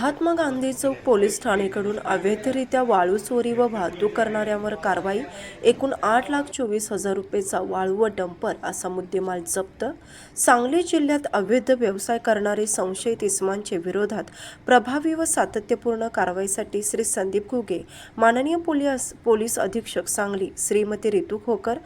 Mahatma Gandhi Chowk police ठाणेकडून अवैधरित्या वाळू चोरी व वाहतूक करणाऱ्यांवर कारवाई एकूण आठ लाख चोवीस हजार रुपयेचा वाळू व डंपर असा मुद्देमाल जप्त. सांगली जिल्ह्यात अवैध व्यवसाय करणारे संशयित इस्मांचे विरोधात प्रभावी व सातत्यपूर्ण कारवाईसाठी श्री संदीप घुगे माननीय पोलीस पोलीस अधीक्षक सांगली श्रीमती रितू खोकर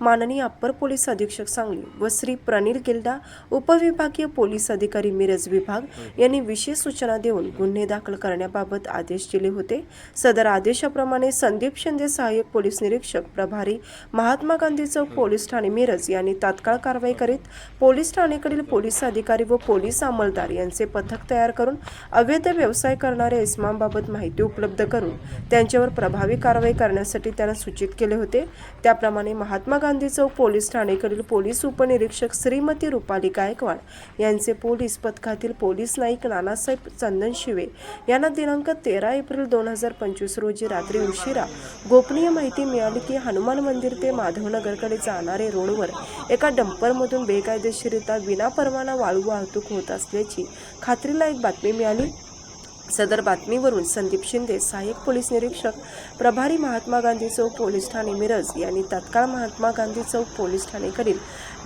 माननीय अप्पर पोलीस अधीक्षक सांगली व श्री प्रणील गिल्डा उपविभागीय पोलीस अधिकारी मिरज विभाग यांनी विशेष सूचना देऊन गुन्हे दाखल करण्याबाबत आदेश दिले होते. सदर आदेशाप्रमाणे संदीप शिंदे सहाय्यक पोलीस निरीक्षक प्रभारी महात्मा गांधी चौक पोलीस ठाणे मिरज यांनी तात्काळ कारवाई करीत पोलीस ठाणेकडील पोलीस अधिकारी व पोलीस अंमलदार यांचे पथक तयार करून अवैध व्यवसाय करणाऱ्या इस्मांबाबत माहिती उपलब्ध करून त्यांच्यावर प्रभावी कारवाई करण्यासाठी त्यांना सूचित केले होते. त्याप्रमाणे महात्मा गांधी चौक पोलीस ठाणेकडील पोलीस उपनिरीक्षक श्रीमती रुपाली गायकवाड यांचे पोलीस पथकातील पोलीस नाईक नानासाहेब चंदन शिवे यांना दिनांक तेरा एप्रिल दोन हजार पंचवीस रोजी रात्री उशिरा गोपनीय माहिती मिळाली की हनुमान मंदिर ते माधवनगरकडे जाणारे रोडवर एका डंपरमधून बेकायदेशीरित्या विनापरवाना वाळू वाहतूक होत असल्याची खात्रीला एक बातमी मिळाली. सदर बातमीवरून संदीप शिंदे सहाय्यक पोलीस निरीक्षक प्रभारी महात्मा गांधी चौक पोलीस ठाणे मिरज यांनी तत्काळ महात्मा गांधी चौक पोलीस ठाणेकडील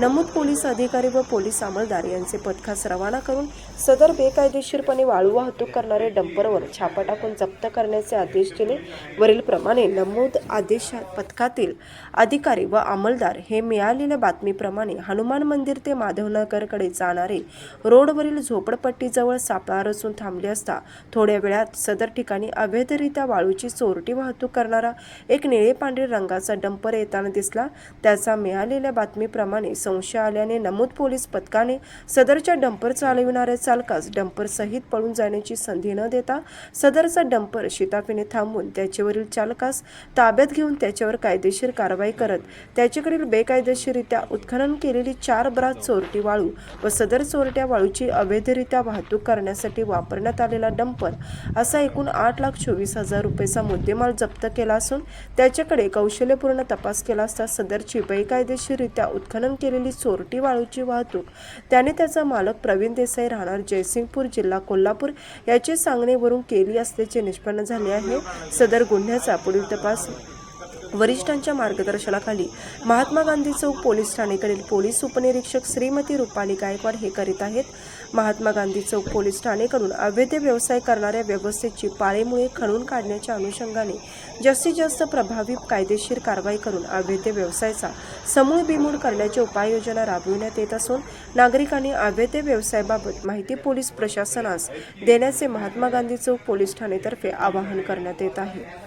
नमूद पोलीस अधिकारी व पोलीस अंमलदार यांचे पथकास रवाना करून सदर बेकायदेशीरपणे वाळू वाहतूक करणारे डंपरवर छापा टाकून जप्त करण्याचे आदेश दिले. वरील प्रमाणे नमूद आदेश पथकातील अधिकारी व अंमलदार हे मिळालेल्या बातमीप्रमाणे हनुमान मंदिर ते माधवनगरकडे जाणारे रोडवरील झोपडपट्टीजवळ सापळा रचून थांबले असता थोड्या वेळात सदर ठिकाणी अवैधरित्या वाळूची चोरटी वाहतूक करणारा एक निळे पांढरे रंगाचा डंपर येताना दिसला. त्याचा मिळालेल्या बातमीप्रमाणे संशय आल्याने नमूद पोलीस पथकाने सदरच्या डंपर चालविणाऱ्या चालकास डंपर सहित पळून जाण्याची संधी न देता सदरचा डंपर शिताफीने थांबवून त्याच्यावरील चालकास ताब्यात घेऊन त्याच्यावर कायदेशीर कारवाई करत त्याच्याकडील बेकायदेशीरित्या उत्खनन केलेली चार ब्रात चोरटी वाळू व सदर चोरट्या वाळूची अवैधरित्या वाहतूक करण्यासाठी वापरण्यात आलेला डंपर असा एकूण आठ लाख चोवीस हजार रुपयेचा मुद्देमाल जप्त केला असून त्याच्याकडे कौशल्यपूर्ण तपास केला असता सदरची बेकायदेशीररित्या उत्खनन केलेली चोरटी वाळूची वाहतूक त्याने त्याचा मालक प्रवीण देसाई राहणार जयसिंगपूर जिल्हा कोल्हापूर याचे सांगणेवरून केली असल्याचे निष्पन्न झाले आहे. सदर गुन्ह्याचा पुढील तपास वरिष्ठांच्या मार्गदर्शनाखाली महात्मा गांधी चौक पोलीस ठाणेकडील पोलीस उपनिरीक्षक श्रीमती रुपाली गायकवाड हे करीत आहेत. महात्मा गांधी चौक पोलीस ठाणेकडून अवैध व्यवसाय करणाऱ्या व्यवस्थेची पाळेमुळे खणून काढण्याच्या अनुषंगाने जास्तीत जास्त प्रभावी कायदेशीर कारवाई करून अवैध व्यवसायाचा समूळ बिमूळ करण्याची उपाययोजना राबविण्यात येत असून नागरिकांनी अवैध व्यवसायाबाबत माहिती पोलीस प्रशासनास देण्याचे महात्मा गांधी चौक पोलीस ठाणेतर्फे आवाहन करण्यात येत आहे.